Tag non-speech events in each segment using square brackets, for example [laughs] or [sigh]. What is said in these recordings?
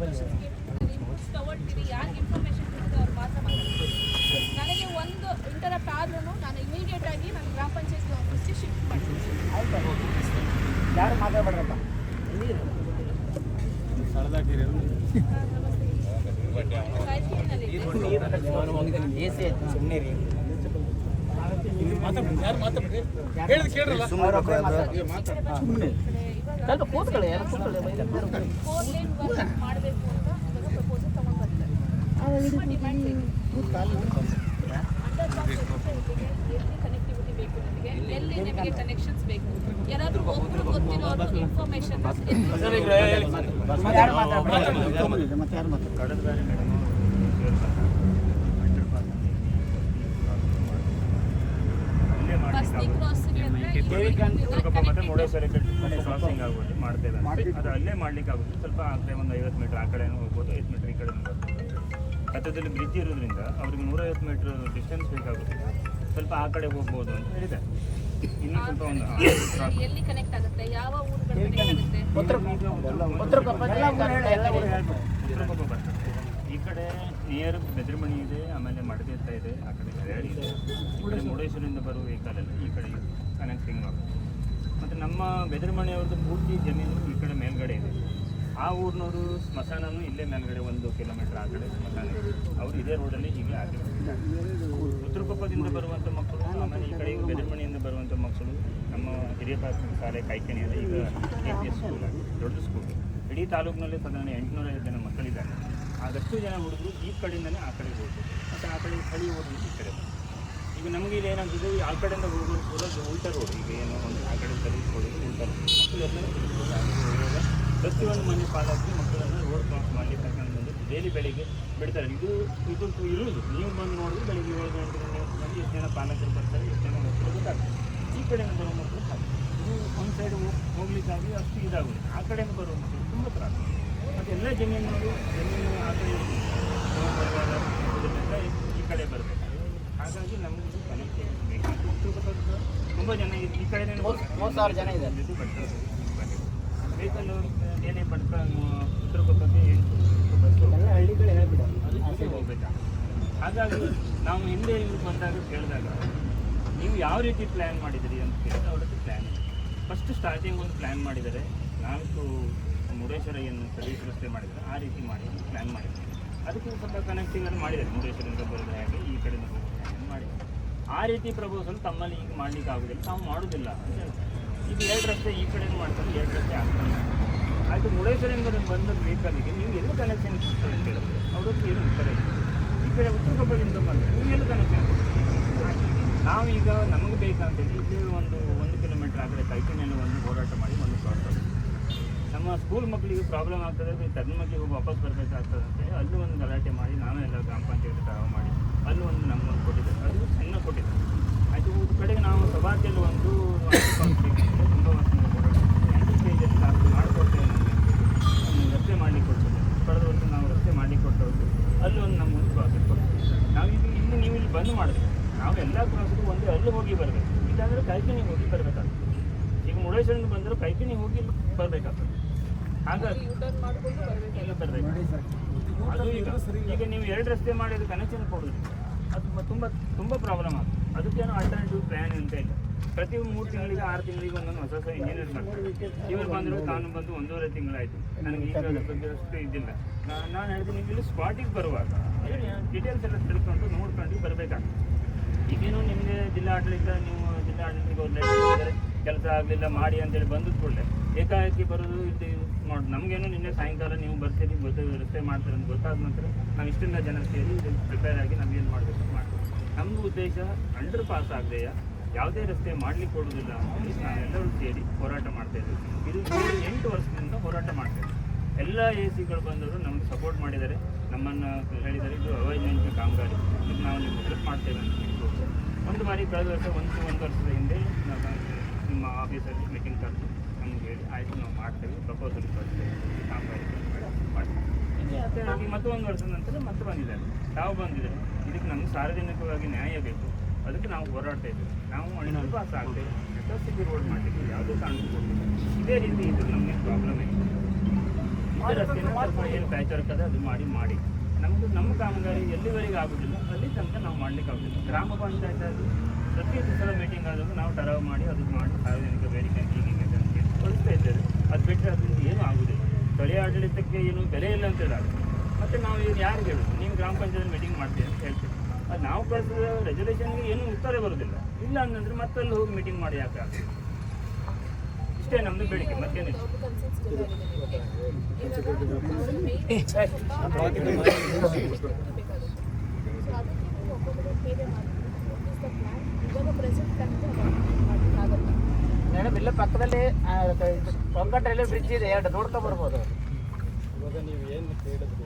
Inputs ತಗೊಳ್ತೀರಿ ಯಾರಿಗೆ information ಕೊಡ್ತೀವಿ ಅವ್ರು ಮಾತ್ರ ನನಗೆ ಒಂದು ಇಂಟರಪ್ಟ್ ಆದ್ರೂ ನಾನು ಇಮಿಡಿಯೇಟ್ ಆಗಿ ನಾನು ಗ್ರಾಮ ಪಂಚಾಯತ್ ಆಫೀಸ್ಗೆ ಶಿಫ್ಟ್ ಮಾಡ್ತೀನಿ. ಯಾರು ಮಾತಾಡ್ಬೇಡ್ರಪ್ಪ? ಸುಮ್ಮನೆ ರೀ ಯಾರು ಕೂತ್ಕೊಳ್ಳಿ ಹೇಳಿದ್ ಕೇಳ್ರಲ್ಲ. ವರ್ಕ್ ಮಾಡಬೇಕು ಅಂತ ಇವಾಗ ಪ್ರಪೋಸಲ್ ತಗೊಂಡು ಬರ್ತಾರೆ ಡಿಮ್ಯಾಂಡ್ ಎಲ್ಲಿ ಕನೆಕ್ಟಿವಿಟಿ ಬೇಕು ಎಲ್ಲಿ ನಿಮಗೆ ಕನೆಕ್ಷನ್ಸ್ ಬೇಕು ಯಾರಾದ್ರೂ ಗೊತ್ತಿರೋ ಗೊತ್ತಿರೋರು ಇನ್ಫಾರ್ಮೇಶನ್ ಯಾರು ಮಾತಾಡ್ಬೇಡ್ರಿ ಮತ್ತೆ ಯಾರು ಮಾತಾಡ್ಬೇಡ್ರಿ ಬಸ್ತಿ ಕ್ರಾಸಿಂಗ್ ಮತ್ತೆ ಮುರುಡೇಶ್ವರ ಕ್ರಾಸಿಂಗ್ ಆಗುತ್ತೆ ಮಾಡ್ತೇವೆ. ಅದು ಅಲ್ಲೇ ಮಾಡ್ಲಿಕ್ಕೆ ಆಗುತ್ತೆ ಸ್ವಲ್ಪ ಆ ಕಡೆ ಒಂದು ಐವತ್ತು ಮೀಟರ್ ಆ ಕಡೆನೂ ಹೋಗ್ಬೋದು ಐದು ಮೀಟರ್ ಈ ಕಡೆ ಹತ್ತದಲ್ಲಿ ಬ್ರಿಡ್ಜ್ ಇರೋದ್ರಿಂದ ಅವ್ರಿಗೆ ನೂರೈವತ್ತು ಮೀಟರ್ ಡಿಸ್ಟೆನ್ಸ್ ಬೇಕಾಗುತ್ತೆ ಸ್ವಲ್ಪ ಆ ಕಡೆ ಹೋಗ್ಬೋದು ಅಂತ ಹೇಳಿದೆ ಇನ್ನೂ ಸ್ವಲ್ಪ ಒಂದು ಎಲ್ಲಿ ಕನೆಕ್ಟ್ ಆಗುತ್ತೆ? ಯಾವ ಊರುಗಳು ಕನೆಕ್ಟ್ ಉತ್ತರ ಕೊಪ್ಪ ಎಲ್ಲ ಹೇಳಿ ಎಲ್ಲ ಊರು ಹೇಳಿ ಚಿತ್ರಕೊಪ್ಪ ಬರ್ತದೆ ಈ ಕಡೆ ನಿಯರ್ ಬೆದ್ರಮಣಿ ಇದೆ ಆಮೇಲೆ ಮಡದೇತ್ತ ಇದೆ ಆ ಕಡೆ ಹರಿಯಾಡಿ ಇದೆ. ಈ ಕಡೆ ಮುರುಡೇಶ್ವರಿಂದ ಬರುವ ವೆಹಿಕಲ್ ಎಲ್ಲ ಈ ಕಡೆ ಕನೆಕ್ಟಿಂಗ್ ಆಗುತ್ತೆ ಮತ್ತು ನಮ್ಮ ಬೆದರಮಣೆಯವ್ರದ್ದು ಪೂರ್ತಿ ಜಮೀನು ಈ ಕಡೆ ಮೇಲ್ಗಡೆ ಇದೆ. ಆ ಊರಿನವರು ಸ್ಮಶಾನನೂ ಇಲ್ಲೇ ಮೇಲ್ಗಡೆ ಒಂದು ಕಿಲೋಮೀಟರ್ ಆ ಕಡೆ ಸ್ಮಶಾನ ಅವರು ಇದೇ ರೋಡಲ್ಲಿ ಹೀಗೆ ಆಗಿರುತ್ತೆ ಉತ್ತರಕೊಪ್ಪದಿಂದ ಬರುವಂಥ ಮಕ್ಕಳು, ಆಮೇಲೆ ಈ ಕಡೆ ಬೆದರಮಣೆಯಿಂದ ಬರುವಂಥ ಮಕ್ಕಳು, ನಮ್ಮ ಹಿರಿಯ ಪ್ರಾಥಮಿಕ ಶಾಲೆ ಕೈಕಣಿಯಲ್ಲಿ ಈಗ ಕೆ ಪಿ ಎಸ್ ಸ್ಕೂಲ್ ದೊಡ್ಡ ಸ್ಕೂಲ್. ಇಡೀ ತಾಲೂಕಿನಲ್ಲಿ ಸಾಧಾರಣ ಎಂಟುನೂರೈವತ್ತು ಜನ ಮಕ್ಕಳಿದ್ದಾರೆ. ಆದಷ್ಟು ಜನ ಹುಡುಗರು ಈ ಕಡೆಯಿಂದಲೇ ಆ ಕಡೆ ಹೋಗ್ಬೋದು ಮತ್ತು ಆ ಕಡೆ ಹಳಿ ಓದಲು ಈ ಕಡೆ. ಈಗ ನಮಗೆ ಇಲ್ಲಿ ಏನಾಗ್ತದೆ ಆ ಕಡೆಯಿಂದ ಹೋಗೋದು ಹೋದಾಗ ಉಲ್ಟಾ ರೋಡ್ ಈಗ ಏನು ಒಂದು ಆ ಕಡೆ ಸರಿ ಕೊಡೋದು ಉಲ್ಟಾ ರೋಡ್ ಹೋಗುವಾಗ ಪ್ರತಿಯೊಂದು ಮನೆ ಪಾಲಾಗಿ ಮಕ್ಕಳನ್ನು ರೋಡ್ ಕ್ರಾಸ್ ಮಾಡಿ ಕರ್ಕೊಂಡು ಬಂದು ಡೈಲಿ ಬೆಳಿಗ್ಗೆ ಬಿಡ್ತಾರೆ. ಇದು ಇದು ಇರುವುದು. ನೀವು ಬಂದು ನೋಡಿದ್ರೆ ಬೆಳಿಗ್ಗೆ ಏಳು ಗಂಟೆ ಬಂದು ಎಷ್ಟು ಜನ ಪಾಲಕರು ಬರ್ತಾರೆ, ಎಷ್ಟು ಜನ ಮಕ್ಕಳು ಗೊತ್ತಾಗ್ತದೆ ಈ ಕಡೆಯಿಂದ ಬರೋ ಮಕ್ಕಳು ಇದು ಒಂದು ಸೈಡ್ ಹೋಗ್ಲಿಕ್ಕಾಗಿ ಅಷ್ಟು ಇದಾಗುತ್ತೆ ಆ ಕಡೆಯಿಂದ ಬರೋ ಮಕ್ಕಳು ತುಂಬ ತ್ರಾಸ. ಮತ್ತು ಎಲ್ಲ ಜಮೀನುಗಳು ಜಮೀನು ಆ ಕಡೆ ಈ ಕಡೆ ಬರಬೇಕು. ಹಾಗಾಗಿ ನಮಗೆ ಇದು ತುಂಬ ಜನ ಈ- ಈ ಕಡೆ ಮೂವತ್ತು ಸಾವಿರ ಜನ ಇದ್ದಾರೆ. ವೆಹಿಕಲ್ ಏನೇ ಬಡ್ಕ ಉತ್ತರ ಬಸ್ಸು ಎಲ್ಲ ಹಳ್ಳಿಗಳು ಹೇಳ್ಬಿಡ ಅದಕ್ಕೆ ಹೋಗ್ಬೇಕಾ ಹಾಗಾಗಿ ನಾವು ಹಿಂದೆ ಇಲ್ಲಿ ಬಂದಾಗ ಕೇಳಿದಾಗ ನೀವು ಯಾವ ರೀತಿ ಪ್ಲ್ಯಾನ್ ಮಾಡಿದಿರಿ ಅಂತ ಕೇಳಿದ್ರೆ ಅವ್ರ ಹತ್ರ ಪ್ಲ್ಯಾನ್ ಇದೆ. ಫಸ್ಟ್ ಸ್ಟಾರ್ಟಿಂಗ್ ಒಂದು ಪ್ಲ್ಯಾನ್ ಮಾಡಿದರೆ ನಾಲ್ಕು ಮುರುಡೇಶ್ವರ ಏನು ಸರ್ವಿಸ್ ರಸ್ತೆ ಮಾಡಿದರೆ ಆ ರೀತಿ ಮಾಡಿ ಪ್ಲ್ಯಾನ್ ಮಾಡಿದ್ದಾರೆ. ಅದಕ್ಕೆ ಸ್ವಲ್ಪ ಕನೆಕ್ಟಿಂಗ್ ಅನ್ನು ಮಾಡಿದ್ದಾರೆ ಮುರುಡೇಶ್ವರಿಂದ ಬರೋದು ಹೇಗೆ ಈ ಕಡೆಯಿಂದ ಹೋಗೋದು ಹೇಗೆ ಅಂತ ಮಾಡಿದ್ದಾರೆ ಆ ರೀತಿ ಪ್ರಪೋಸಲ್ ತಮ್ಮಲ್ಲಿ ಈಗ ಮಾಡ್ಲಿಕ್ಕೆ ಆಗೋದಿಲ್ಲ. ತಾವು ಮಾಡೋದಿಲ್ಲ. ಈಗ ಎರಡು ರಸ್ತೆ ಈ ಕಡೆ ಮಾಡ್ತಾರೆ, ಎರಡು ರಸ್ತೆ ಆಗ್ತಾರೆ ಆಯಿತು ಮುರುಡೇಶ್ವರಿಂದ ಬಂದ ವೆಹಿಕಲ್ಗೆ ನೀವು ಎಲ್ಲಿ ಕನೆಕ್ಷನ್ ಕೊಡ್ತಾರೆ ಅಂತ ಹೇಳಿದ್ರೆ ಅವರು ಏನು ಉತ್ತರ ಈ ಕಡೆ ಉತ್ತರ ಕೊಪ್ಪಳದಿಂದ ಬಂದರೆ ನೀವು ಎಲ್ಲಿ ಕನೆಕ್ಷನ್ ನಾವು ಈಗ ನಮಗೆ ಬೇಕಂತೇಳಿ ಇಲ್ಲಿ ಒಂದು ಒಂದು ಕಿಲೋಮೀಟರ್ ಆದರೆ ಕಡೆ ಒಂದು ಹೋರಾಟ ಮಾಡಿ ಒಂದು ಪ್ರಾಬ್ಲಮ್ ನಮ್ಮ ಸ್ಕೂಲ್ ಮಕ್ಕಳಿಗೆ ಪ್ರಾಬ್ಲಮ್ ಆಗ್ತದೆ, ತನ್ನ ಮಕ್ಕಳಿಗೆ ವಾಪಸ್ ಬರಬೇಕಾಗ್ತದೆ ಅಂತ ಅಲ್ಲೂ ಒಂದು ಗಲಾಟೆ ಮಾಡಿ, ನಾನು ಎಲ್ಲ ಗ್ರಾಮ ಪಂಚಾಯತ್ ಮಾಡಿ. ಅಲ್ಲೂ ಒಂದು ನಮಗೊಂದು ಕೊಟ್ಟಿದ್ದಾರೆ. ಅದು ಸಣ್ಣ ಕೊಟ್ಟಿದ್ದಾರೆ. ಅದು ಕಡೆಗೆ ನಾವು ಸಭಾತೆಯಲ್ಲಿ ಒಂದು ತುಂಬ ಮಾಡಿಕೊಡ್ತೇವೆ ನಮಗೆ ರಸ್ತೆ ಮಾಡಲಿಕ್ಕೆ ಕೊಡ್ತೇವೆ ಕಳೆದ ವರ್ಷ ನಾವು ರಸ್ತೆ ಮಾಡಲಿಕ್ಕೆ ಕೊಟ್ಟವ್ರು ಅಲ್ಲಿ ಒಂದು ನಮ್ಮ ಒಂದು ಪ್ರಾಜೆಕ್ಟ್ ಕೊಡ್ತೀವಿ ನಾವು ಇದು ಇಲ್ಲಿ ನೀವು ಇಲ್ಲಿ ಬಂದ್ ಮಾಡಿದ್ವಿ ನಾವು ಎಲ್ಲ ಕ್ರಾಸ್ಗೂ ಒಂದೇ ಅಲ್ಲಿ ಹೋಗಿ ಬರಬೇಕು. ಇಲ್ಲಾಂದರೆ ಕೈಕಿನಿ ಹೋಗಿ ಬರಬೇಕಾಗ್ತದೆ ಈಗ ಮುರುಡೇಶ್ವರಿಂದ ಬಂದರೂ ಕೈಕಿನಿ ಹೋಗಿ ಬರಬೇಕಾಗ್ತದೆ ಹಾಗಾಗಿ ಬರಬೇಕು ಅದು ಈಗ. ಈಗ ನೀವು ಎರಡು ರಸ್ತೆ ಮಾಡಿ ಅದು ಕನೆಕ್ಷನ್ ಕೊಡೋದು ಅದು ಮ- ತುಂಬ ತುಂಬ ಪ್ರಾಬ್ಲಮ್ ಆಗುತ್ತೆ ಅದಕ್ಕೇನು ಆಲ್ಟರ್ನೇಟಿವ್ ಪ್ಲ್ಯಾನ್ ಅಂತ ಇಲ್ಲ ಪ್ರತಿ ಮೂರು ತಿಂಗಳಿಗೆ ಆರು ತಿಂಗಳಿಗೆ ಒಂದೊಂದು ಹೊಸ ಹೊಸ ಇಂಜಿನಿಯರ್ ಮಾಡ್ತಾರೆ. ಇವರು ಬಂದರು ತಾನು ಬಂದು ಒಂದೂವರೆ ತಿಂಗಳಾಯಿತು. ನನಗೆ ಈಗ ಅದ್ರ ಬಗ್ಗೆ ಅಷ್ಟು ಇದಿಲ್ಲ. ನಾ- ನಾನು ಹೇಳ್ತೀನಿ ಇಲ್ಲಿ ಸ್ಪಾಟಿಗೆ ಬರುವಾಗ ಡೀಟೇಲ್ಸ್ ಎಲ್ಲ ತಿಳ್ಕೊಂಡು ನೋಡ್ಕೊಂಡು ಬರಬೇಕಾಗ್ತದೆ ಈಗೇನು ನಿಮಗೆ ಜಿಲ್ಲಾಡಳಿತ ನೀವು ಜಿಲ್ಲಾಡಳಿತಕ್ಕೆ ಒಂದು letter ಕೊಟ್ಟಿದ್ದಾರೆ, ಕೆಲಸ ಆಗಲಿಲ್ಲ ಮಾಡಿ ಅಂತೇಳಿ ಬಂದು ಕೂಡಲೇ ಏಕಾಏಕಿ ಬರೋದು ಇಲ್ಲಿ ನೋಡಿ ನಮಗೇನು ನಿನ್ನೆ ಸಾಯಂಕಾಲ ನೀವು ಬರ್ತೀರಿ ಗೊತ್ತ ರಸ್ತೆ ಮಾಡ್ತೀರ ಅಂತ ಗೊತ್ತಾದ ನಂತರ ನಾವು ಇಷ್ಟೆಲ್ಲ ಜನ ಸೇರಿ ಪ್ರಿಪೇರ್ ಆಗಿ ನಮಗೇನು ಮಾಡಬೇಕು ಮಾಡ್ತೀವಿ. ನಮ್ಮ ಉದ್ದೇಶ ಅಂಡರ್ ಪಾಸ್ ಆಗದೆಯ? ಯಾವುದೇ ರಸ್ತೆ ಮಾಡ್ಲಿಕ್ಕೆ ಕೊಡುವುದಿಲ್ಲ ನಾವೆಲ್ಲರೂ ಸೇರಿ ಹೋರಾಟ ಮಾಡ್ತಾ ಇದ್ದೀವಿ ಇದು ಎಂಟು ವರ್ಷದಿಂದ ಹೋರಾಟ ಮಾಡ್ತಾ ಇದ್ದೀವಿ ಎಲ್ಲ ಎ ಸಿಗಳು ಬಂದವರು ನಮ್ಗೆ ಸಪೋರ್ಟ್ ಮಾಡಿದ್ದಾರೆ. ನಮ್ಮನ್ನು ಹೇಳಿದ್ದಾರೆ, ಇದು ಅವೈಜ್ಞಾನಿಕ ಕಾಮಗಾರಿ. ಇದು ನಾವು ನಿಮ್ಗೆ ಹೆಲ್ಪ್ ಮಾಡ್ತೇವೆ ಅಂತ. ಒಂದು ಬಾರಿ ಕಳೆದ ವರ್ಷ ಒಂದು ಒಂದು ವರ್ಷದ ಹಿಂದೆ ನಿಮ್ಮ ಆಫೀಸಲ್ಲಿ ಮೀಟಿಂಗ್ ಕರೆದು ನಮ್ಗೆ ಹೇಳಿ, ಆಯಿತು, ನಾವು ಮಾಡ್ತೇವೆ ಪ್ರಪೋಸಲ್ ಕೊಡ್ತೇವೆ ಕಾಮಗಾರಿ ಮಾಡಿ, ಮಾಡ್ತೇವೆ. ಮತ್ತೆ ಮತ್ತೊಂದು ವರ್ಷದ ನಂತರ ಮತ್ತೆ ಬಂದಿದ್ದಾರೆ. ತಾವು ಬಂದಿದ್ದಾರೆ. ಇದಕ್ಕೆ ನಮ್ಗೆ ಸಾರ್ವಜನಿಕವಾಗಿ ನ್ಯಾಯ ಬೇಕು. ಅದಕ್ಕೆ ನಾವು ಹೋರಾಡ್ತಾ ಇದ್ದೇವೆ. ನಾವು ಹಣ್ಣಿನ ಪಾಸ್ ಆಗ್ತೇವೆ ಎಸ್ ಸಿ ರೋಡ್ ಮಾಡಲಿಕ್ಕೆ ಯಾವುದೇ ಕಾರಣ ಇದೇ ರೀತಿ ಇದು ನಮಗೆ ಪ್ರಾಬ್ಲಮ್ ಇದೆ ಏನು ಪ್ಯಾಚ್ ವರ್ಕ್ ಅದ ಅದು ಮಾಡಿ ಮಾಡಿ. ನಮ್ಮದು ನಮ್ಮ ಕಾಮಗಾರಿ ಎಲ್ಲಿವರೆಗೆ ಆಗೋದಿಲ್ಲ ಅಲ್ಲಿ ತನಕ ನಾವು ಮಾಡ್ಲಿಕ್ಕೆ ಆಗೋದಿಲ್ಲ. ಗ್ರಾಮ ಪಂಚಾಯತ್ ಅದು ಪ್ರತಿ ಸಲ ಮೀಟಿಂಗ್ ಆದಾಗ ನಾವು ಟರಾವ್ ಮಾಡಿ ಅದು ಮಾಡಿ ಸಾರ್ವಜನಿಕ ಬೇಡಿಕೆ ಹೀಗೆ ಅಂತ ಕಳಿಸ್ತಾ ಇದ್ದೇವೆ. ಅದು ಬಿಟ್ಟರೆ ಅದರಿಂದ ಏನೂ ಆಗೋದಿಲ್ಲ. ಸ್ಥಳೀಯ ಆಡಳಿತಕ್ಕೆ ಏನು ಬೆಲೆ ಇಲ್ಲ ಅಂತ ಹೇಳಾಗ ಮತ್ತೆ ನಾವು ಈಗ ಯಾರು ಹೇಳೋದು? ನೀವು ಗ್ರಾಮ ಪಂಚಾಯತ್ ಮೀಟಿಂಗ್ ಮಾಡ್ತೀವಿ ಅಂತ ಹೇಳ್ತೀವಿ. ಅದು ನಾವು ಕಳಿಸಿದ ರೆಸಲ್ಯೂಷನ್ಗೆ ಏನೂ ಉತ್ತರ ಬರೋದಿಲ್ಲ. ಇಲ್ಲ ಅಂತಂದ್ರೆ ಮತ್ತೆ ಅಲ್ಲಿ ಹೋಗಿ ಮೀಟಿಂಗ್ ಮಾಡಿ ಯಾಕೆ ಇಷ್ಟೇ ನಮ್ಮದು ಬೇಡಿಕೆ ಮೇಡಮ್ ಇಲ್ಲ ಪಕ್ಕದಲ್ಲಿ ಕೊಂಕಣ ರೈಲ್ವೆ ಬ್ರಿಡ್ಜ್ ಇದೆ ಎರಡು ನೋಡ್ಕೊ ಬರ್ಬೋದು. ಇವಾಗ ನೀವು ಏನು ಕೇಳಿದ್ರಿ?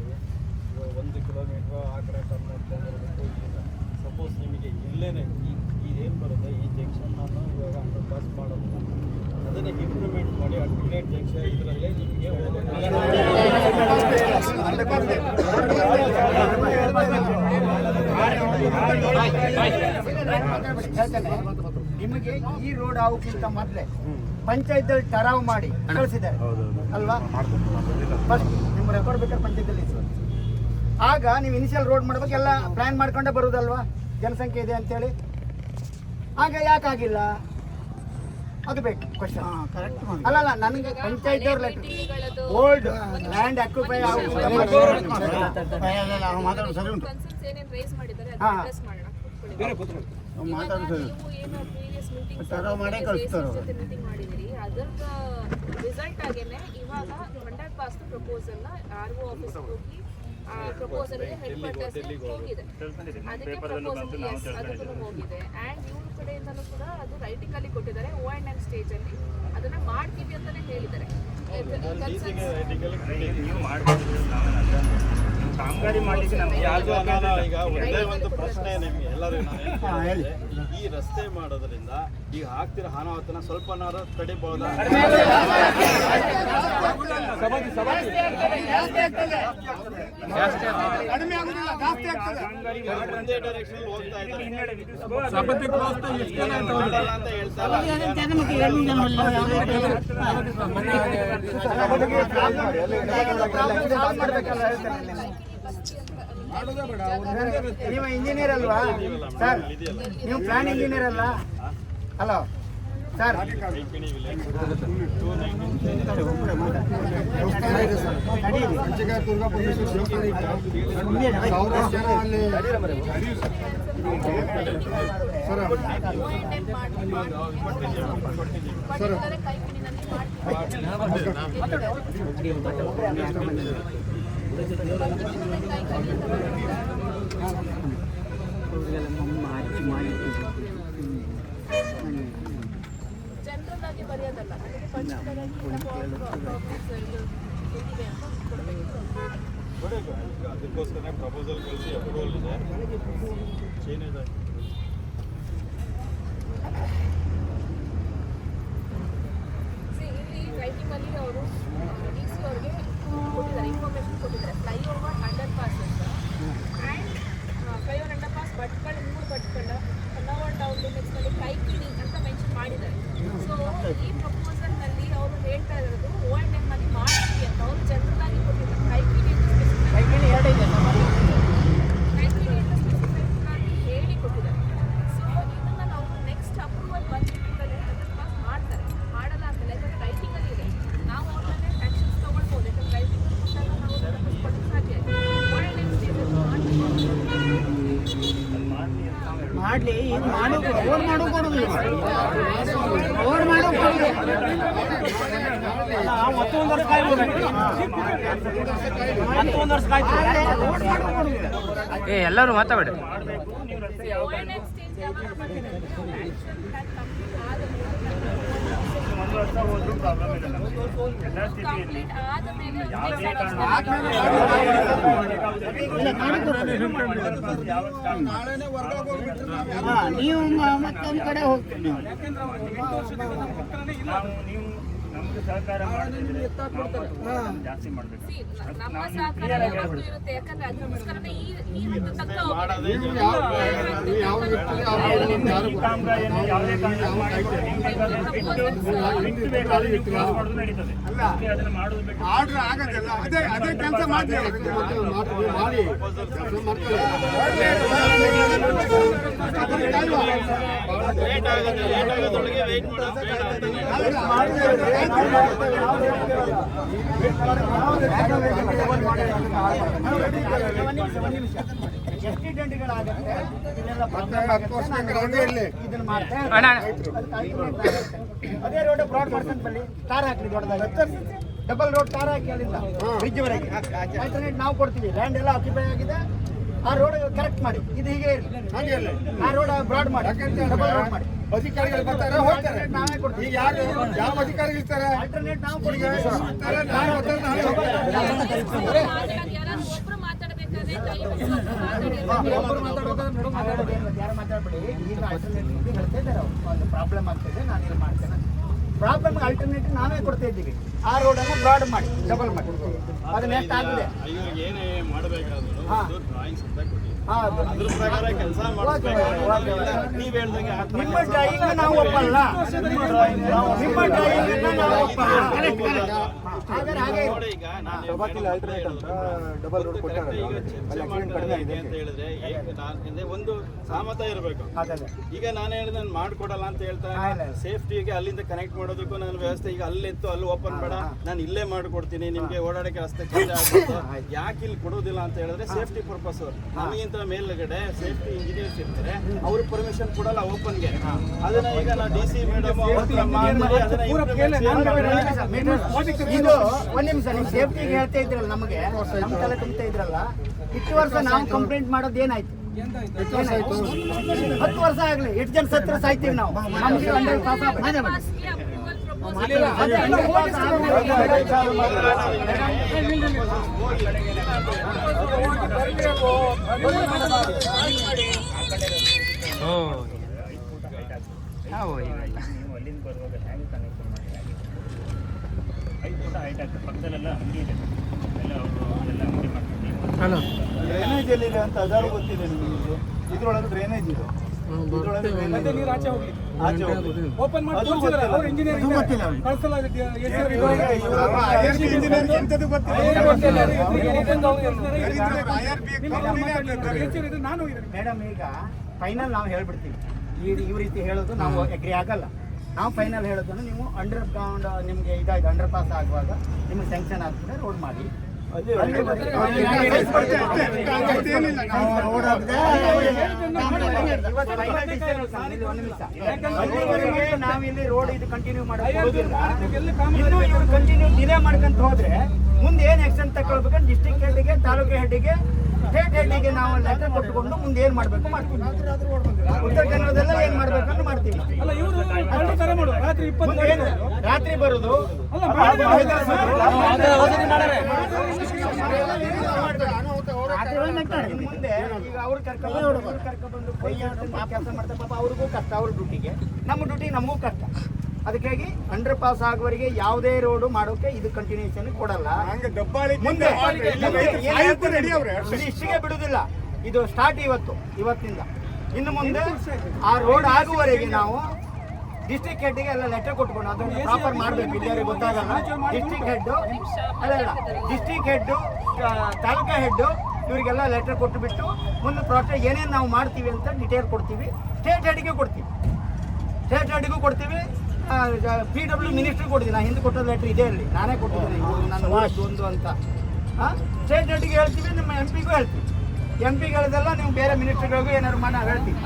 ಒಂದು ಕಿಲೋಮೀಟ್ರ್ ಆ ಕಡೆ ಟರ್ನ್ ಮಾಡ್ಕೊಂಡು ಸಪೋಸ್ ನಿಮಗೆ ಇಲ್ಲೇನೆ ಇದೇನು ಬರುತ್ತೆ? ಈ ಜಂಕ್ಷನ್ ನಾನು ಇವಾಗ ಹಂಡ್ರೆಡ್ ಪಾಸ್ ಮಾಡೋದು. ಅದನ್ನು ಇಂಪ್ರೂವ್ಮೆಂಟ್ ಮಾಡಿ ಅಲ್ಟರ್ನೇಟ್ ಜಂಕ್ಷನ್ ಇದರಲ್ಲೇ ನಿಮಗೆ ನಿಮಗೆ ಈ ರೋಡ್ ಆಗೋಕ್ಕಿಂತ ಮೊದಲೇ ಪಂಚಾಯತ್ ಟರಾವ್ ಮಾಡಿ ಕಳಿಸಿದ್ದಾರೆ. ಅಲ್ವಾ? ಫಸ್ಟ್ ನಿಮ್ಮ ರೆಕಾರ್ಡ್ ಬೇಕಾದ್ರೆ ಇತ್ತು ಆಗ ನೀವು ಇನಿಷಿಯಲ್ ರೋಡ್ ಮಾಡ್ಬೇಕು, ಎಲ್ಲ ಪ್ಲಾನ್ ಮಾಡ್ಕೊಂಡೇ ಬರುದಲ್ವಾ? ಜನಸಂಖ್ಯೆ ಇದೆ ಅಂತೇಳಿ? ಆಗ ಯಾಕಾಗಿಲ್ಲ? ಅದು ಬೇಕು ಕ್ವಶನ್ ಕರೆಕ್ಟ್ ಅಲ್ಲ ಅಲ್ಲ ನನಗೆ ಪಂಚಾಯತ್ ಅವ್ರ letter old land occupy concerns ಏನೇನು ರೈಸ್ ಮಾಡಿದ್ದಾರೆ ಹಾ. ಅದನ್ನ ಅಡ್ರೆಸ್ ಮಾಡೋಣ ಕೂತ್ಕೊಳ್ಳಿ. ಇವಾಗ ನೀವು ಏನು ಪ್ರೀವಿಯಸ್ ಮೀಟಿಂಗ್ ಜೊತೆ ಮೀಟಿಂಗ್ ಮಾಡಿದಿರಿ. ರಿಸಲ್ಟ್ ಆಗೇನೆ ಇವಾಗ ಹಂಡ್ರೆಡ್ ಪಾಸ್ ಪ್ರಪೋಸಲ್ನ ಆರ್ ಒ ಆಫೀಸ್ ಹೋಗಿ ಪ್ರಪೋಸಲ್ ಹೆಡ್ ಕ್ವಾರ್ಟರ್ಸ್ ಹೋಗಿದೆ. ಅದಕ್ಕೆ ಪ್ರಪೋಸಲ್ ಎಸ್ ಅದಕ್ಕೂ ಹೋಗಿದೆ. ಆ್ಯಂಡ್ ಇವ್ರ ಕಡೆಯಿಂದಲೂ ಕೂಡ ಅದು ರೈಟಿಂಗ್ ಅಲ್ಲಿ ಕೊಟ್ಟಿದ್ದಾರೆ ಓ ಆ್ಯಂಡ್ ಎಂ ಸ್ಟೇಜಲ್ಲಿ ಅದನ್ನು ಅದನ್ನ ಮಾಡ್ತೀವಿ ಅಂತಾನೆ ಹೇಳಿದ್ದಾರೆ. ಕಾಮಗಾರಿ ಮಾಡಲಿಕ್ಕೆ ನಮ್ಗೆ ಯಾವುದು ಈಗ ಒಂದೇ ಒಂದು ಪ್ರಶ್ನೆ ನಿಮ್ಗೆ ಎಲ್ಲರಿಗೂ ನಾನು ಹೇಳಿ. ಈ ರಸ್ತೆ ಮಾಡೋದ್ರಿಂದ ಈಗ ಆಗ್ತಿರೋ ಅನಾಹುತನ ಸ್ವಲ್ಪನಾರು ತಡಿಬಹುದಾ? ಒಂದೇ ಡೈರೆಕ್ಷನ್ ಹೋಗ್ತಾ ಇದ್ದಾರೆ. ಅಂತ ಹೇಳ್ತಾರೆ. ನೀವು ಇಂಜಿನಿಯರ್ ಅಲ್ವಾ? ಸರ್ ನೀವು ಪ್ಲಾನ್ ಇಂಜಿನಿಯರ್ ಅಲ್ಲ? ಹಲೋ ಸರ್ ಪರ್ಟಿಕ್ಯುಲರ್ ಕೈಪಿನಿನಲ್ಲಿ ಮಾಡ್ತೀವಿ ಜನರಲ್ ಆಗಿ ಬರೆಯೋದಲ್ಲ ಅದಕ್ಕೆ ಪರ್ಟಿಕ್ಯುಲರ್ ಆಗಿ ಪ್ರಾಬ್ಲಮ್ಸ್ ಹೇಗಿದೆ ಅಂತ ಕೊಡಬೇಕು ಕೊಡಬೇಕು. ಅದಕ್ಕೋಸ್ಕರ ಪ್ರಪೋಸಲ್ ಕಳಿಸಿ ಅಪ್ರೂವಲ್ ಇದೆ ಚೇಂಜ್ ಇದೆ See, ಇಲ್ಲಿ ರೈಟಿಂಗ್ ಅಲ್ಲಿ ಅವರು ಡಿ ಸಿ ಅವ್ರಿಗೆ ಕೊಟ್ಟಿದ್ದಾರೆ ಇನ್ಫಾರ್ಮೇಶನ್ ಕೊಟ್ಟಿದ್ದಾರೆ ಫ್ಲೈಓವರ್ ಅಂಡರ್ ಪಾಸ್ ಅಂತ and flyover underpass Bhatkal ಮೂರು ಭಟ್ಕಳ ಹೊನ್ನಾವರ ಟೌನ್ ಲಿಮಿಟ್ಸ್ನಲ್ಲಿ ಕೈಕಿಣಿ ಅಂತ ಮೆನ್ಷನ್ ಮಾಡಿದ್ದಾರೆ ಸೊ ಈ ಪ್ರಪೋಸಲ್ನಲ್ಲಿ ಅವರು ಹೇಳ್ತಾ ಇರೋದು ಓ ಆ್ಯಂಡ್ ಎಂ ಅಲ್ಲಿ ಮಾಡ್ತೀವಿ ಅಂತ ಅವರು ಜನರಲ್ ಆಗಿ ಕೊಟ್ಟಿದ್ದಾರೆ ಕೈಕಿಣಿ ಅಂತ specify ಕೈಕೇಳಿ ಎರಡು ಇದೆ ಕೈಕಿಣಿ ಅಂತ specific ಆಗಿ ಹೇಳಿ ಕೊಟ್ಟಿದ್ದಾರೆ ಸೊ ಇದನ್ನ ನಾವು ನೆಕ್ಸ್ಟ್ ಅಪ್ರೂವಲ್ ಬಂದ ಕೂಡಲೇ ಅದನ್ನ ಪಾಸ್ ಮಾಡ್ತಾರೆ ಮಾಡಲ್ಲ ಅಂತ ಯಾಕಂದ್ರೆ ರೈಟಿಂಗ್ ಅಲ್ಲಿ ಇದೆ ನಾವು ಅವ್ರನ್ನೇ ಆಕ್ಷನ್ಸ್ ತಗೊಳ್ಬೋದು ಯಾಕಂದ್ರೆ ರೈಟಿಂಗ್ ಕೊಟ್ಟಾಗ ನಾವು ಅದನ್ನ ಕೊಡಕ್ಕೆ ಸಾಧ್ಯ ಇದೆ ಒಳ್ಳೆ ಸ್ಟೇಜಲ್ಲಿ ಮಾಡ್ತೀವಿ ಮಾಡ್ಲಿ ಏನು ಮಾಡೋ ಓಡ್ ಮಾಡೋ ಕೊಡೋದು ಓಡ್ ಮಾಡು ಕೊಡುದು. ಮತ್ತೊಂದು ವರ್ಷ ಕಾಯ್ಬೋದು ಮತ್ತೊಂದು ವರ್ಷ ಕಾಯ್ತು ಓಡ್ ಮಾಡೋ ಕೊಡುದು. ಏ ಎಲ್ಲರೂ ಮಾತಾಡಿ ಮಾಡಬೇಕು ನೀವು ರಸ್ತೆ ಯಾವ ಒಳ್ಳೆ ಸ್ಟೇಜ್ ಯಾವಾಗ ಬಂದಿದೆ ಆಕ್ಷನ್ ಪ್ಲಾನ್ ಕಂಪ್ಲೀಟ್ ಆದ ಒಂದು ವರ್ಷ ಹೋದ್ರೂ ಪ್ರಾಬ್ಲಮ್ ಇಲ್ಲ ನಮಗೆ ಎಲ್ಲ ಸ್ಥಿತಿಯಲ್ಲಿ ಕಂಪ್ಲೀಟ್ ಆದ ಮೇಲೆ ಯಾವುದೇ ಕಾರಣ ಹಾ, ನೀವು ಮತ್ತೊಂದು ಕಡೆ ಹೋಗ್ತೀನಿ ನೀವು ನಾವು ನಮ್ಗೆ ಸಹಕಾರ ಮಾಡಿದ್ರೆ ಜಾಸ್ತಿ ಮಾಡ್ಬೇಕು ನಮ್ಮ ನಾವು ಸಹಕಾರ ಹೇಳ್ಬಿಡಿ ಇರುತ್ತೆ ಯಾಕಂದ್ರೆ ಅದಕ್ಕೋಸ್ಕರನೇ ಈ ಈ ಹಂತ ತನಕ ಈ ಕಾಮಗಾರಿಯನ್ನು ಯಾವುದೇ ಕಾರಣಕ್ಕೂ ಬೇಕಾದ್ರೆ ಬಿಟ್ಟು ಬಿಟ್ಟು ಬೇಕಾದ್ರೆ ನೀವು close ಮಾಡೋದು ನಡೀತದೆ ಅದಕ್ಕೆ ಅದನ್ನ ಮಾಡೋದು ಬಿಟ್ಟು ಆರ್ಡರ್ ಆಗೋದಿಲ್ಲ ಅದೇ ಅದೇ ಕೆಲಸ ಮಾಡಿ ಮಾಡಿ ಲೇಟ್ ಆಗುತ್ತೆ ಲೇಟ್. ಅದೇ ರೋಡ್ ಬ್ರಾಡ್ ಮಾಡ್ಕೊಂಡು ಕಾರ್ ಹಾಕಿ ದೊಡ್ಡದಾಗುತ್ತೆ ಡಬಲ್ ರೋಡ್ ಕಾರ್ ಹಾಕಿ ಅಲ್ಲಿಂದ ಬ್ರಿಡ್ಜ್ ವರೆಗೆ ಆಲ್ಟರ್ನೇಟ್ ನಾವು ಕೊಡ್ತೀವಿ ಲ್ಯಾಂಡ್ ಎಲ್ಲ ಆಕ್ಯುಪೈ ಆಗಿದೆ ಆ ರೋಡ್ ಕರೆಕ್ಟ್ ಮಾಡಿ ಇದು ಹೀಗೆ ಇರಲಿ ಆ ರೋಡ್ ಬ್ರಾಡ್ ಮಾಡಿ ಅಧಿಕಾರಿಗಳು ಬರ್ತಾರೆ ಹೋಗ್ತಾರೆ ಈಗ ಯಾರು ಯಾವ ಅಧಿಕಾರಿ ಇರ್ತಾರೆ ಆಲ್ಟರ್ನೇಟ್ ನಾವು ಯಾರು ಮಾತಾಡ್ಬೇಡಿ ಈಗ ಆಲ್ಟರ್ನೇಟಿವ್ ಹೇಳ್ತಾ ಇದ್ದಾರೆ ಅವ್ರು. ಒಂದು ಪ್ರಾಬ್ಲಮ್ ಆಗ್ತಿದೆ ನಾನು ಇಲ್ಲಿ ಮಾಡ್ತೇನೆ ಪ್ರಾಬ್ಲಮ್ ಅಲ್ಟರ್ನೇಟಿವ್ ನಾವೇ ಕೊಡ್ತಾ ಇದ್ದೀವಿ. ಆ ರೋಡನ್ನು ಬ್ರಾಡ್ ಮಾಡಿ ಡಬಲ್ ಮಾಡಿ. ಅದನ್ನ ಎಷ್ಟು ಆಗಿದೆ. ನಿಮ್ಮ ಡ್ರಾಯಿಂಗ್ ನಾವು ಒಪ್ಪಲ್ಲ. ನಿಮ್ಮ ಡ್ರಾಯಿಂಗ್ ನಾವು ಒಪ್ಪಲ್ಲ. ನೋಡಿ ಈಗ ನಾನು ಡಬಲ್ ರೋಡ್ ಅಂತ ಹೇಳಿದ್ರೆ ಏಕೆ ನಾನ್- ಅಂದ್ರೆ ಒಂದು ಸಾಮತ ಇರಬೇಕು. ಈಗ ನಾನು ಹೇಳಿದ್ರೆ ನಾನು ಮಾಡ್ಕೊಡಲ್ಲ ಅಂತ ಹೇಳ್ತಾ. ಸೇಫ್ಟಿಗೆ ಅಲ್ಲಿಂದ ಕನೆಕ್ಟ್ ಮಾಡೋದಕ್ಕೂ ನಾನು ವ್ಯವಸ್ಥೆ ಈಗ ಅಲ್ಲಿತ್ತು ಅಲ್ಲಿ ಓಪನ್ ಬೇಡ. ನಾನು ಇಲ್ಲೇ ಮಾಡ್ಕೊಡ್ತೀನಿ ನಿಮ್ಗೆ ಓಡಾಡಕ್ಕೆ ರಸ್ತೆ ಆಗುತ್ತೆ. [laughs] ಯಾಕೆ ಇಲ್ಲಿ ಕೊಡೋದಿಲ್ಲ ಅಂತ ಹೇಳಿದ್ರೆ ಸೇಫ್ಟಿ ಪರ್ಪಸ್ ನಮಗಿಂತ ಮೇಲ್ಗಡೆ ಸೇಫ್ಟಿ ಇಂಜಿನಿಯರ್ಸ್ ಇರ್ತಾರೆ. ಅವ್ರಿಗೆ ಪರ್ಮಿಷನ್ ಕೊಡಲ್ಲ ಓಪನ್ಗೆ ಅದನ್ನ ಈಗ ನಾವು ಡಿ ಸಿ ಮೇಡಮ್ ಅದನ್ನ implement. ಇದು ಒಂದ್ ನಿಮಿಷ ನಿಮ್ ಸೇಫ್ಟಿಗೆ ಹೇಳ್ತಾ ಇದ್ರಲ್ಲ ನಮಗೆ ನಮ್ಮ ತಲೆ ತುಂಬ್ತಾ ಇದ್ರಲ್ಲ ಇಷ್ಟು ವರ್ಷ ನಾವು ಕಂಪ್ಲೇಂಟ್ ಮಾಡೋದು ಏನಾಯ್ತು ಏನಾಯ್ತು? ಹತ್ತು ವರ್ಷ ಆಗ್ಲಿ ಎಷ್ಟು ಜನ ಸತ್ರ ಸಾಯ್ತೀವಿ ನಾವು ನಮ್ಗೆ ಅಂದ್ರೆ ಪಾಪ Lastly, approval proposal. ಅದೆಲ್ಲ ಹೋಗಿ ಸಾಕು. ನೀವು ಅಲ್ಲಿಂದ ಬರುವಾಗ ಹ್ಯಾಂಗ್ ಕನೆಕ್ಷನ್ ಮಾಡಿ ಐದು ಫುಟ್ ಹೈಟ್ ಆಗ್ತದೆ ಪಕ್ಕದಲ್ಲೆಲ್ಲ ಅಂಗಡಿ ಇದೆ ಎಲ್ಲ ಅವರು ಎಲ್ಲ ಅಂಗಡಿ ಮಾಡ್ತಾರೆ ಡ್ರೈನೇಜ್ ಎಲ್ಲಿದೆ ಅಂತ ಅದಾರು ಗೊತ್ತಿದೆ ನಿಮಗೆ ಇದ್ರೊಳಗೆ ಡ್ರೈನೇಜ್ ಇದೆ ಇದ್ರೊಳಗೆ ಡ್ರೈನೇಜ್ ಇದೆ. ಆಚೆ ಹೋಗಿ. ಓಪನ್ ಮಾಡಿ ತೋರಿಸಿದ್ರೆ. ಅವ್ರು ಇಂಜಿನಿಯರ್ ಗೊತ್ತಿಲ್ಲ. ಕಳ್ಸಲ್ಲ ಗೊತ್ತಿಲ್ಲ. ನಾನು ಮೇಡಮ್ ಈಗ ಫೈನಲ್ ನಾವು ಹೇಳ್ಬಿಡ್ತೀವಿ. ಈ ಈ ರೀತಿ ಹೇಳೋದು ನಾವು ಅಗ್ರಿ ಆಗಲ್ಲ. ನಾವು ಫೈನಲ್ ಹೇಳೋದನ್ನು ನೀವು ಅಂಡರ್ ಗ್ರೌಂಡ್ ನಿಮಗೆ ಇದಾಗಿದೆ ಅಂಡರ್ ಪಾಸ್ ಆಗುವಾಗ ನಿಮಗೆ ಸ್ಯಾಂಕ್ಷನ್ ಆಗ್ತದೆ ರೋಡ್ ಮಾಡಿ ನಾವಿಲ್ಲಿ ರೋಡ್ ಇದು ಕಂಟಿನ್ಯೂ ಮಾಡೋದು. ಕಂಟಿನ್ಯೂ ಡಿಲೇ ಮಾಡ್ಕೊಂತ ಹೋದ್ರೆ ಮುಂದೆ ಏನ್ ಆಕ್ಷನ್ ತಗೊಳ್ಬೇಕಂತ ಡಿಸ್ಟ್ರಿಕ್ಟ್ ಹೆಡ್ಗೆ ತಾಲೂಕು ಹೆಡ್ಗೆ ಸ್ಟೇಟ್ ಹೆಡ್ಗೆ ನಾವು ಲೆಟರ್ ಕೊಟ್ಟುಕೊಂಡು ಮುಂದೆ ಏನ್ ಮಾಡ್ಬೇಕು ಮಾಡ್ತೀವಿ ಉತ್ತರ ಕನ್ನಡದಲ್ಲ ಏನ್ ಮಾಡ್ಬೇಕಂದ್ರೆ ಮಾಡ್ತೀವಿ ರಾತ್ರಿ ಬರೋದು ಮುಂದೆ ಈಗ ಅವ್ರು ಕರ್ಕೊಂಡು ಕರ್ಕೊಂಡು ಕೆಲಸ ಮಾಡ್ತಾರೆ ಪಾಪ ಅವ್ರಿಗೂ ಕಷ್ಟ ಅವ್ರ ಡ್ಯೂಟಿಗೆ ನಮ್ಮ ಡ್ಯೂಟಿ ನಮಗೂ ಕಷ್ಟ ಅದಕ್ಕಾಗಿ ಅಂಡರ್ ಪಾಸ್ ಆಗುವವರೆಗೆ ಯಾವುದೇ ರೋಡು ಮಾಡೋಕೆ ಇದು ಕಂಟಿನ್ಯೂಷನ್ ಕೊಡಲ್ಲ. ಹಂಗೆ ದಬ್ಬಾಳಿ ಮುಂದೆ ಇಷ್ಟಿಗೆ ಬಿಡುದಿಲ್ಲ. ಇದು ಸ್ಟಾರ್ಟ್ ಇವತ್ತು ಇವತ್ತಿಂದ. ಇನ್ನು ಮುಂದೆ ಆ ರೋಡ್ ಆಗುವವರೆಗೆ ನಾವು ಡಿಸ್ಟ್ರಿಕ್ಟ್ ಹೆಡ್ಗೆ ಎಲ್ಲ ಲೆಟರ್ ಕೊಟ್ಕೊಂಡು ಅದನ್ನು ಪ್ರಾಪರ್ ಮಾಡಬೇಕು. ಇಲ್ಲಿಯವರೆಗೆ ಗೊತ್ತಾಗಲ್ಲ. ಡಿಸ್ಟ್ರಿಕ್ಟ್ ಹೆಡ್ ಅಲ್ಲ ಅಲ್ಲ. ಡಿಸ್ಟ್ರಿಕ್ಟ್ ಹೆಡ್ ತಾಲೂಕಾ ಹೆಡ್ ಇವರಿಗೆಲ್ಲ ಲೆಟರ್ ಕೊಟ್ಟುಬಿಟ್ಟು ಮುಂದೆ ಪ್ರಾಜೆಕ್ಟ್ ಏನೇನು ನಾವು ಮಾಡ್ತೀವಿ ಅಂತ ಡಿಟೇಲ್ ಕೊಡ್ತೀವಿ. ಸ್ಟೇಟ್ ಹೆಡ್ಗೆ ಕೊಡ್ತೀವಿ. ಸ್ಟೇಟ್ ಹೆಡ್ಗೂ ಕೊಡ್ತೀವಿ. ಪಿ ಡಬ್ಲ್ಯೂ ಮಿನಿಸ್ಟ್ರಿಗೆ ಕೊಟ್ಟಿದ್ದೀನಿ. ನಾನು ಹಿಂದೆ ಕೊಟ್ಟದ ಲೆಟರ್ ಇದೆ ಅಲ್ಲಿ. ನಾನೇ ಕೊಟ್ಟಿದ್ದೀನಿ. ನಾನು ನನ್ನ ವಾರ್ಡ್ ಒಂದು ಅಂತ. ಸ್ಟೇಟ್ ಹೆಡ್ಗೆ ಹೇಳ್ತೀವಿ ನಿಮ್ಮ ಎಂ ಪಿಗೂ ಹೇಳ್ತೀವಿ. ಎಂ ಪಿಗೆ ಹೇಳ್ದೆಲ್ಲ ನೀವು ಬೇರೆ ಮಿನಿಸ್ಟ್ರಿಗಳಿಗೂ ಏನಾದ್ರು ಮಾಡಿ ಹೇಳ್ತೀವಿ.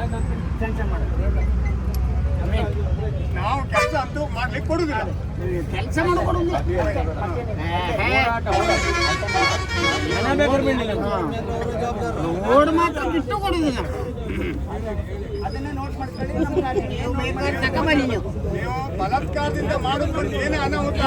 ಟೆನ್ಷನ್ ಮಾಡೋದು. ನಾವು ಕೆಲಸ ಅಂತೂ ಮಾಡ್ಲಿಕ್ಕೆ ಕೊಡುದಿಲ್ಲ. ಕೆಲಸ ಮಾಡ್ಕೊಡೋದು ರೋಡ್ ಮಾತ್ರ ಬಿಟ್ಟು ಕೊಡುದಿಲ್ಲ. ಅದನ್ನೇ ನೋಟ್ ಮಾಡ್ಕೊಳ್ಳಿ ನಮ್ಗೆ ನೀವು ಬಲಾತ್ಕಾರದಿಂದ ಮಾಡೋದು ಏನು ಅನಾಹುತ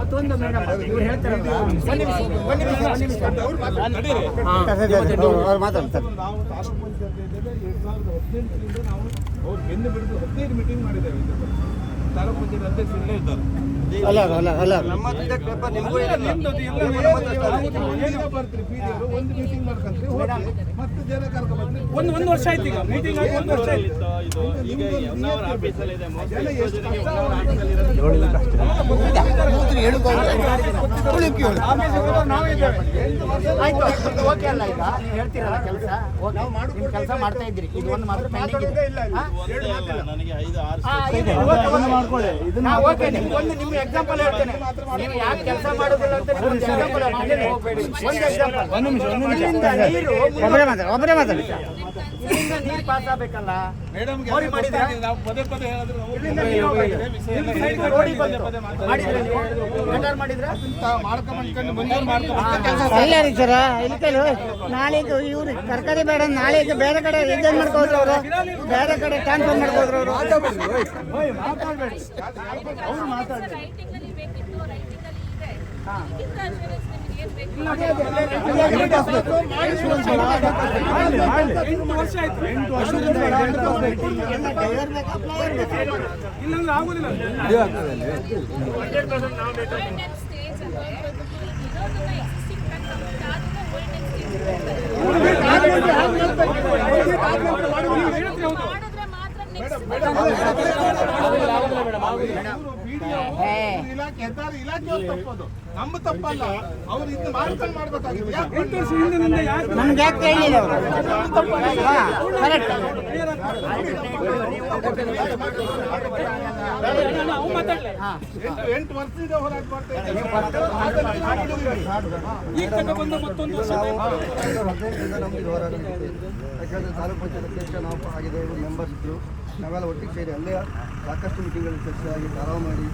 ಮತ್ತೊಂದು ಮೇಡಮ್ ಇವ್ರು ಹೇಳ್ತಾರಲ್ಲ ಒಂದು ನಿಮಿಷ ಒಂದು ನಿಮಿಷ ಒಂದು ನಿಮಿಷ ಮಾತಾಡ್ತಾರೆ ಅವ್ರು ಬೆನ್ನು ಬಿಡಿದು ಹದಿನೈದು ಮೀಟಿಂಗ್ ಮಾಡಿದ್ದೇವೆ. ತಾಲೂಕು ಪಂಚಾಯತ್ ಅಧ್ಯಕ್ಷ ಇಲ್ಲೇ ಇದ್ದಾರೆ ಅಲ್ಲ ಅಲ್ಲ ಅಲ್ಲ ಒಂದು ಒಂದು ಒಂದು ವರ್ಷ ಆಯ್ತು ಈಗ. ಮೀಟಿಂಗ್ ಆಗಿ ಒಂದು ವರ್ಷ ಆಯ್ತು. ಈಗ ಎಮ್ನವರ ಆಫೀಸಲ್ಲಿ ಇದೆ. ಆಯ್ತು. ಓಕೆ ಅಲ್ಲ ಈಗ. ನೀವು ಹೇಳ್ತೀರಲ್ಲ ಕೆಲಸ? ನಿಮ್ಮ ಕೆಲಸ ಮಾಡ್ತಾ ಇದ್ರಿ ಇದು ಒಂದು ಮಾತ್ರ ಪೆಂಡಿಂಗ್ ಇದೆ. ಹಾ? ನನಗೆ ಐದು ಆರು ಹಾ, ಇದೆ. ಓಕೆ, ನಿಮ್ಗೆ ಒಂದು ನಿಮ್ಮ ಎಕ್ಸಾಂಪಲ್ ಹೇಳ್ತೇನೆ. ನೀವು ಯಾಕೆ ಕೆಲಸ ಮಾಡೋದಿಲ್ಲ ಅಂತ ನಿಮ್ಗೆ ಎಕ್ಸಾಂಪಲ್ ಹೇಳ್ತೇನೆ. ಒಂದು ಎಕ್ಸಾಂಪಲ್ ನಿಮಿಷ ನೀರು ಒಬ್ಬರೇ ಮಾತಾಡಿ ಒಬ್ಬರೇ ಮಾತಾಡಿ. ಇಲ್ಲಿಂದ ನೀರು ಪಾಸ್ ಆಗ್ಬೇಕಲ್ಲ? ಮೋರಿ ಮಾಡಿದ್ರಾ? ನಾವು ಪದೇ ಪದೇ ಹೇಳಿದ್ರೆ ನಾವು ಇಲ್ಲಿಂದ ನೀರು ಹೋಗಿದೆ. ಇಲ್ಲಿ ರೋಡಿ ಬಂತು. ಮಾಡಿದ್ರಾ ನೀವು? ಗಟಾರ್ ಮಾಡಿದ್ರಾ? ಮಾಡ್ಕೊಂಡ್ಬಂದ್ಕೊಂಡು ಬಂದವ್ರು ಮಾಡ್ಕೊಂಡು ಇಲ್ಲ ರೀ ಸರ ಇಲ್ಲಿ ನಾಳೆಗೆ ಇವ್ರು ತರಕಾರಿ ಬೇಡ ನಾಳೆಗೆ ಬೇರೆ ಕಡೆ ಎಂಜಾಯ್ ಮಾಡ್ಕೋದ್ರು ಅವರು. ಬೇರೆ ಕಡೆ ಟ್ರಾನ್ಸ್ಫರ್ ಮಾಡ್ಕೋದ್ರು ಅವರು. ಅವ್ರು ಮಾತಾಡಿ ರೈಟಿಂಗ್ ಅಲ್ಲಿ ಬೇಕಿತ್ತು ರೈಟಿಂಗ್ ಅಲ್ಲಿ ಇದೆ ಇದಕ್ಕಿಂತ assurance ನಿಮ್ಗೆ ಏನು ಬೇಕು ಎಂಟು ವರ್ಷ ಆಯ್ತು ಎಂಟು ವರ್ಷದಿಂದ ಇಲ್ಲಾಂದ್ರೆ ಆಗುದಿಲ್ಲ Maintenance stage ಅಲ್ಲಿ ಇರೋದನ್ನ existing plan complete ಆದ್ಮೇಲೆ maintenance stage ಮಾಡಿದ್ರೆ ಮಾತ್ರ next ಇಲಾಖೆ ಹೆದ್ದಾರಿ ಇಲಾಖೆಯವ್ರು ತಪ್ಪದು. ನಮ್ಮ ತಪ್ಪಲ್ಲ. ಅವ್ರು ಇದನ್ನ ಮಾಡ್ಕೊಂಡು ಮಾಡ್ಬೇಕಾಗಿತ್ತು. ಯಾಕೆ ಎಂಟು ವರ್ಷ ಹಿಂದಿನಿಂದ ಯಾಕೆ ನಮ್ಗೆ ಯಾಕೆ ಹೇಳಿಲ್ಲ ಅವರು? ಕರೆಕ್ಟ್ ನಾವು ಮಾತಾಡ್ಲೆ ಎಂಟು ಎಂಟು ವರ್ಷದಿಂದ ಹೋರಾಟ ಮಾಡ್ತಾ ಇದ್ದಾರೆ. ಈಗ ತನಕ ಬಂದ ಮತ್ತೊಂದು ವರ್ಷ ಹದಿನೈದರಿಂದ ನಮ್ಗೆ ಇದು ಹೋರಾಟ ನಡೀತಿದೆ ಯಾಕಂದರೆ ತಾಲೂಕು ಪಂಚಾಯತ್ ಅಧ್ಯಕ್ಷ ನಾವು ಆಗಿದೆ ಮೆಂಬರ್ಸ್ ಇದ್ದರು ನಾವೆಲ್ಲ ಒಟ್ಟಿಗೆ ಸೇರಿ ಅಲ್ಲೇ ಸಾಕಷ್ಟು ಮೀಟಿಂಗ್ಗಳಲ್ಲಿ ಚರ್ಚೆ ಆಗಿ ಮಾಡಿ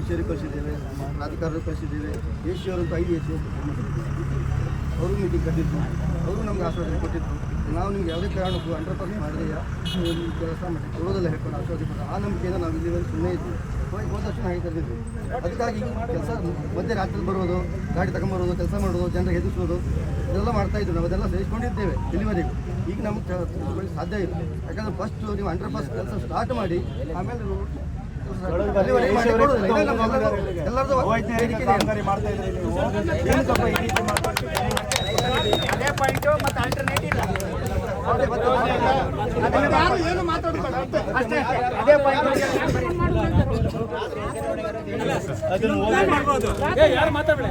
ಈಶ್ವರಿ ಕಳಿಸಿದ್ದೇವೆ ಕಳಿಸಿದ್ದೇವೆ ರಾಜಕಾರರು ಕಳಿಸಿದ್ದೇವೆ ಅಂತ ಐದು ಎ ಸಿ ಅವರು ಮೀಟಿಂಗ್ ಕಟ್ಟಿದ್ರು, ಅವರು ನಮ್ಗೆ ಆಶ್ವಾಸನೆ ಕೊಟ್ಟಿದ್ರು. ನಾವು ನಿಮ್ಗೆ ಯಾವುದೇ ಕಾರಣಕ್ಕೂ ಹಂಡ್ರೆಡ್ ಪರ್ಸೆಂಟ್ ಮಾಡಿದೆಯಾ ಕೆಲಸ ಮಾಡಿ, ಕೊಡೋದೆಲ್ಲ ಹೇಳ್ಕೊಂಡು ಆಶ್ವಾಸನೆ ಕೊಟ್ಟು ಆ ನಂಬಿಕೆಯಿಂದ ನಾವು ಇಲ್ಲಿವರೆಗೆ ಸುಮ್ಮನೆ ಇದ್ವಿ ಹೋದ ತಕ್ಷಣ ಹಾಗೆ ಕರೆದಿದ್ವಿ ಅದಕ್ಕಾಗಿ ಕೆಲಸ ಮಧ್ಯೆ ರಾತ್ರಿ ಬರೋದು, ಗಾಡಿ ತಗೊಂಬರೋದು, ಕೆಲಸ ಮಾಡೋದು ಜನರಿಗೆ ಹೆದರಿಸೋದು, ಇದೆಲ್ಲ ಮಾಡ್ತಾ ಇದ್ವಿ ನಾವು ಅದೆಲ್ಲ ಸಹಿಸ್ಕೊಂಡಿದ್ದೇವೆ ಇಲ್ಲಿವರೆಗೂ. ಈಗ ನಮ್ಗೆ ತಿಳ್ಕೊಳ್ಳಿ ಸಾಧ್ಯ ಇಲ್ಲ. ಯಾಕಂದ್ರೆ ಫಸ್ಟ್ ನೀವು ಅಂಡರ್ ಪಾಸ್ ಕೆಲಸ ಸ್ಟಾರ್ಟ್ ಮಾಡಿ ಆಮೇಲೆ ಇಲ್ಲ. ಏನು ಮಾತಾಡಬೇಡ ಅಷ್ಟೇ. ಅದೇ ಯಾರು ಮಾತಾಡ್ಬೇಡ?